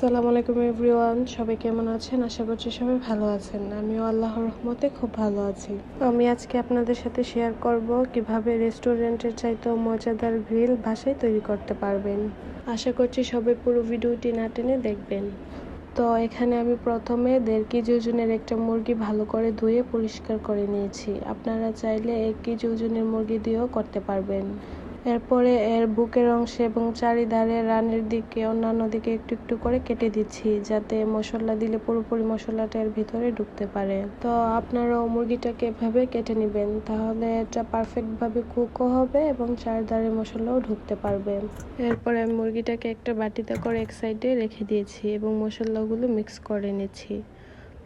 আসসালামু আলাইকুম এভরিওয়ান, সবাই কেমন আছেন? আশা করছি সবাই ভালো আছেন। আমিও আল্লাহর রহমতে খুব ভালো আছি। আমি আজকে আপনাদের সাথে শেয়ার করব কীভাবে রেস্টুরেন্টের চাইতেও মজাদার গ্রিল বাসায় তৈরি করতে পারবেন। আশা করছি সবাই পুরো ভিডিওটি না টেনে দেখবেন। তো এখানে আমি প্রথমে দেড় কেজি ওজনের একটা মুরগি ভালো করে ধুয়ে পরিষ্কার করে নিয়েছি। আপনারা চাইলে এক কেজি ওজনের মুরগি দিয়েও করতে পারবেন। এরপরে এর বুকের অংশে এবং চারিধারে রানের দিকে, অন্যান্য দিকে একটু একটু করে কেটে দিচ্ছি, যাতে মশলা দিলে পুরোপুরি মশলাটা এর ভিতরে ঢুকতে পারে। তো আপনারাও মুরগিটাকে এভাবে কেটে নেবেন, তাহলে এটা পারফেক্টভাবে কুকও হবে এবং চারিধারে মশলাও ঢুকতে পারবে। এরপরে আমি মুরগিটাকে একটা বাটিতে করে এক সাইডে রেখে দিয়েছি এবং মশলাগুলো মিক্স করে নিচ্ছি।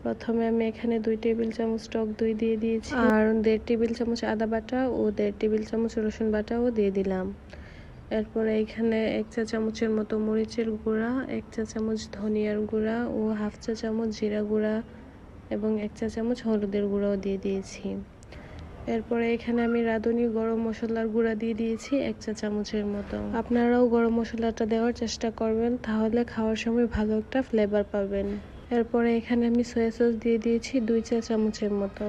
প্রথমে আমি এখানে দুই টেবিল চামচ টক দই দিয়ে দিয়েছি। আর দেড় টেবিল চামচ আদা বাটা ও দেড় টেবিল চামচ রসুন বাটাও দিয়ে দিলাম। এরপরে এখানে এক চা চামচের মতো মরিচের গুঁড়া এক চা চামচ ধনিয়ার গুঁড়া ও হাফ চা চামচ জিরা গুঁড়া এবং এক চা চামচ হলুদের গুঁড়াও দিয়ে দিয়েছি। এরপরে এখানে আমি রাঁধুনি গরম মশলার গুঁড়া দিয়ে দিয়েছি এক চা চামচের মতো। আপনারাও গরম মশলাটা দেওয়ার চেষ্টা করবেন তাহলে খাওয়ার সময় ভালো একটা ফ্লেভার পাবেন। এরপরে এখানে আমি সয়া সস দিয়ে দিয়েছি দুই চা চামচের মতো।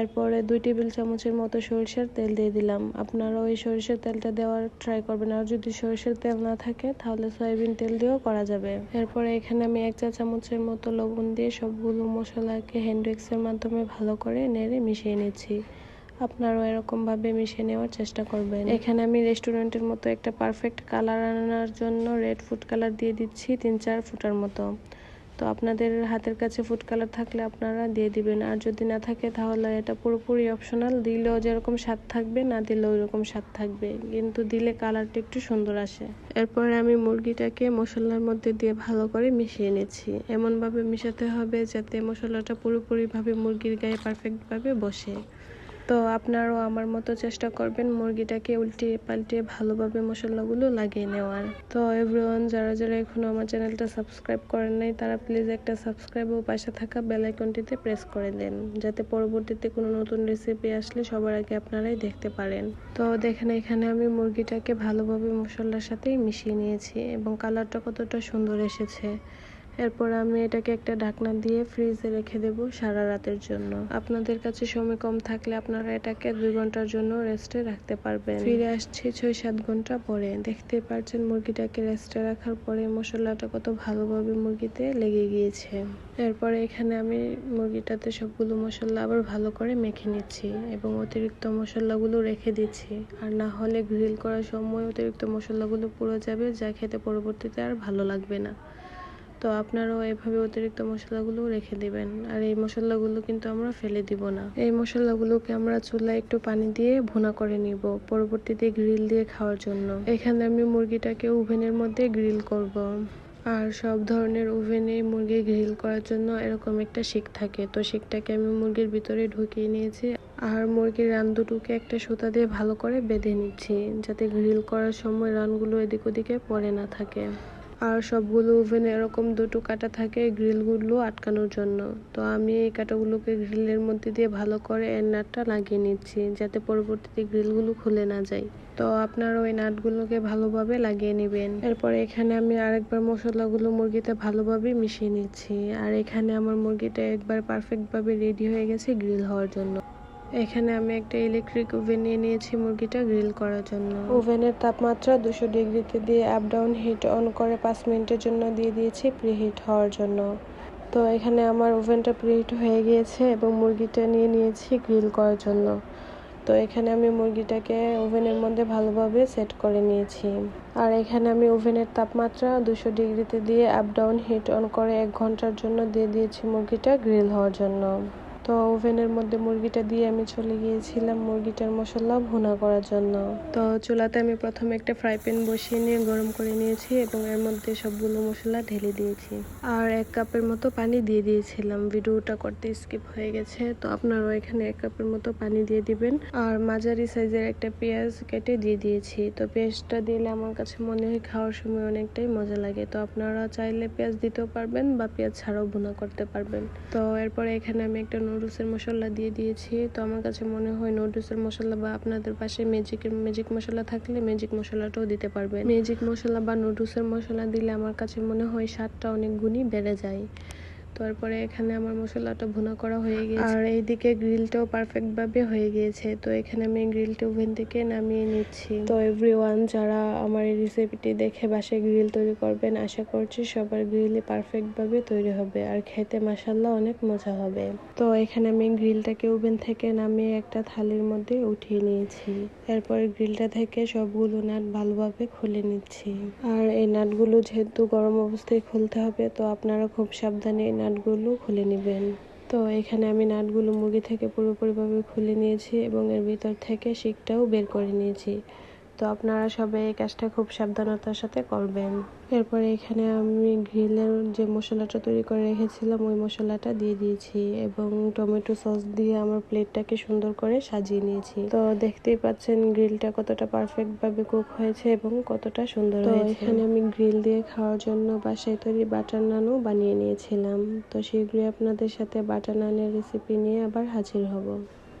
এরপরে দুই টেবিল চামচের মতো সরিষার তেল দিয়ে দিলাম। আপনারা ওই সরিষার তেলটা দেওয়ার ট্রাই করবেন। আর যদি সরিষার তেল না থাকে, তাহলে সয়াবিন তেল দিয়েও করা যাবে। এরপরে এখানে আমি এক চা চামচের মতো লবণ দিয়ে সবগুলো মশলাকে হ্যান্ডউইক্সের মাধ্যমে ভালো করে নেড়ে মিশিয়ে নিচ্ছি। আপনারাও এরকমভাবে মিশিয়ে নেওয়ার চেষ্টা করবেন। এখানে আমি রেস্টুরেন্টের মতো একটা পারফেক্ট কালার আনার জন্য রেড ফুড কালার দিয়ে দিচ্ছি তিন চার ফুটার মতো। তো আপনাদের হাতের কাছে ফুড কালার থাকলে আপনারা দিয়ে দিবেন। আর যদি না থাকে তাহলে এটা পুরোপুরি অপশনাল দিলেও যেরকম স্বাদ থাকবে, না দিলেও ওইরকম স্বাদ থাকবে। কিন্তু দিলে কালারটা একটু সুন্দর আসে। এরপরে আমি মুরগিটাকে মশলার মধ্যে দিয়ে ভালো করে মিশিয়ে নিচ্ছি। এমনভাবে মিশাতে হবে যাতে মশলাটা পুরোপুরিভাবে মুরগির গায়ে পারফেক্টভাবে বসে। তো আপনারাও আমার মতো চেষ্টা করবেন মুরগিটাকে উল্টিয়ে পাল্টিয়ে ভালোভাবে মশলাগুলো লাগিয়ে নেওয়ার। তো এভরিওয়ান যারা যারা এখনও আমার চ্যানেলটা সাবস্ক্রাইব করেন নাই, তারা প্লিজ একটা সাবস্ক্রাইব ও পাশে থাকা বেল আইকনটিতে প্রেস করে দেন, যাতে পরবর্তীতে কোনো নতুন রেসিপি আসলে সবার আগে আপনারাই দেখতে পারেন। তো দেখেন, এখানে আমি মুরগিটাকে ভালোভাবে মশলার সাথেই মিশিয়ে নিয়েছি এবং কালারটা কতটা সুন্দর এসেছে। এরপর আমি এটাকে একটা ঢাকনা দিয়ে ফ্রিজে রেখে দেব সারা রাতের জন্য। আপনাদের কাছে সময় কম থাকলে আপনারা এটাকে দুই ঘণ্টার জন্য রেস্টে রাখতে পারবেন। ফিরে আসছি ছয় সাত ঘণ্টা পরে। দেখতে পাচ্ছেন মুরগিটাকে রেস্টে রাখার পরে মশলাটা কত ভালোভাবে মুরগিতে লেগে গিয়েছে। এরপরে এখানে আমি মুরগিটাতে সবগুলো মশলা আবার ভালো করে মেখে নিচ্ছি এবং অতিরিক্ত মশলাগুলো রেখে দিচ্ছি। আর না হলে গ্রিল করার সময় অতিরিক্ত মশলাগুলো পুড়ে যাবে, যা খেতে পরবর্তীতে আর ভালো লাগবে না। তো আপনারাও এভাবে অতিরিক্ত মশলাগুলো রেখে দিবেন। আর এই মশলাগুলো কিন্তু আমরা ফেলে দিব না। এই মশলাগুলোকে আমরা চুলায় একটু পানি দিয়ে ভুনা করে নিব পরবর্তীতে গ্রিল দিয়ে খাওয়ার জন্য। এখানে আমি মুরগিটাকে ওভেনের মধ্যে গ্রিল করব। আর সব ধরনের ওভেনে মুরগি গ্রিল করার জন্য এরকম একটা শিক থাকে। তো শিকটাকে আমি মুরগির ভিতরে ঢুকিয়ে নিয়েছি। আর মুরগির রান দুটোকে একটা সুতা দিয়ে ভালো করে বেঁধে নিচ্ছি, যাতে গ্রিল করার সময় রানগুলো এদিক ওদিকে পড়ে না থাকে। আর সবগুলো ওভেনে এরকম দুটো কাটা থাকে গ্রিলগুলো আটকানোর জন্য। তো আমি এই কাটাগুলোকে গ্রিলের মধ্যে দিয়ে ভালো করে এর নাটটা লাগিয়ে নিচ্ছি, যাতে পরবর্তীতে গ্রিলগুলো খুলে না যায়। তো আপনারা ওই নাটগুলোকে ভালোভাবে লাগিয়ে নেবেন। এরপরে এখানে আমি আরেকবার মশলাগুলো মুরগিতে ভালোভাবে মিশিয়ে নিচ্ছি। আর এখানে আমার মুরগিটা একবার পারফেক্টভাবে রেডি হয়ে গেছে গ্রিল হওয়ার জন্য। এখানে আমি একটা ইলেকট্রিক ওভেন নিয়ে নিয়েছি মুরগিটা গ্রিল করার জন্য। ওভেনের তাপমাত্রা দুশো ডিগ্রিতে দিয়ে আপ ডাউন হিট অন করে পাঁচ মিনিটের জন্য দিয়ে দিয়েছি প্রিহিট হওয়ার জন্য। তো এখানে আমার ওভেনটা প্রিহিট হয়ে গিয়েছে এবং মুরগিটা নিয়ে নিয়েছি গ্রিল করার জন্য। তো এখানে আমি মুরগিটাকে ওভেনের মধ্যে ভালোভাবে সেট করে নিয়েছি। আর এখানে আমি ওভেনের তাপমাত্রা দুশো ডিগ্রিতে দিয়ে আপ ডাউন হিট অন করে এক ঘণ্টার জন্য দিয়ে দিয়েছি মুরগিটা গ্রিল হওয়ার জন্য। তো ওভেনের মধ্যে মুরগিটা দিয়ে আমি চলে গিয়েছিলাম মুরগিটার মশলা ভুনা করার জন্য। তো চুলাতে আমি প্রথমে একটা ফ্রাই প্যান বসিয়ে নিয়ে গরম করে নিয়েছি এবং এর মধ্যে সবগুলো মশলা ঢেলে দিয়েছি। আর এক কাপের মতো পানি দিয়ে দিয়েছিলাম। ভিডিওটা করতে স্কিপ হয়ে গেছে, তো আপনারাও এখানে এক কাপের মতো পানি দিয়ে দিবেন। আর মাঝারি সাইজের একটা পেঁয়াজ কেটে দিয়ে দিয়েছি। তো পেঁয়াজটা দিলে আমার কাছে মনে হয় খাওয়ার সময় অনেকটাই মজা লাগে। তো আপনারা চাইলে পেঁয়াজ দিতেও পারবেন বা পেঁয়াজ ছাড়াও ভুনা করতে পারবেন। তো এরপরে এখানে আমি একটা নুডলসের মশলা দিয়ে দিয়েছি। তো আমার কাছে মনে হয় নুডলসের মশলা বা আপনাদের পাশে ম্যাজিকের ম্যাজিক মশলা থাকলে ম্যাজিক মশলাটাও দিতে পারবেন। ম্যাজিক মশলা বা নুডলসের মশলা দিলে আমার কাছে মনে হয় স্বাদটা অনেক গুণই বেড়ে যায়। তারপরে এখানে আমার মশলাটা ভুনা করা হয়ে গেছে আর এইদিকে গ্রিলটাও পারফেক্ট ভাবে হয়ে গিয়েছে। তো এখানে আমি গ্রিলটা ওভেন থেকে নামিয়ে নিচ্ছি। তো এভরিওয়ান, যারা আমার এই রেসিপিটি দেখে বাসায় গ্রিল তৈরি করবেন, আশা করছি সবার গ্রিলই পারফেক্ট ভাবে তৈরি হবে আর খেতে মাসাল্লাহ অনেক মজা হবে। তো এখানে আমি গ্রিলটাকে ওভেন থেকে নামিয়ে একটা থালির মধ্যে উঠিয়ে নিয়েছি। এরপর গ্রিলটা থেকে সবগুলো নাট ভালোভাবে খুলে নিচ্ছি। আর এই নাটগুলো যেহেতু গরম অবস্থায় খুলতে হবে, তো আপনারা খুব সাবধানে নাটগুলো খুলে নেবেন। তো এখানে আমি নাটগুলো মুরগি থেকে পুরোপুরিভাবে খুলে নিয়েছি এবং এর ভিতর থেকে শিকটাও বের করে নিয়েছি। তো আপনারা সবাই এই কাজটা খুব সাবধানতার সাথে করবেন। এরপরে এখানে আমি গ্রিলের যে মশলাটা তৈরি করে রেখেছিলাম ওই মশলাটা দিয়ে দিয়েছি এবং টমেটো সস দিয়ে আমার প্লেটটাকে সুন্দর করে সাজিয়ে নিয়েছি। তো দেখতেই পাচ্ছেন গ্রিলটা কতটা পারফেক্ট ভাবে কুক হয়েছে এবং কতটা সুন্দর হয়েছে। এখানে আমি গ্রিল দিয়ে খাওয়ার জন্য বাসায় তৈরি বাটার নানও বানিয়ে নিয়েছিলাম। তো শীঘ্রই আপনাদের সাথে বাটার নানের রেসিপি নিয়ে আবার হাজির হব।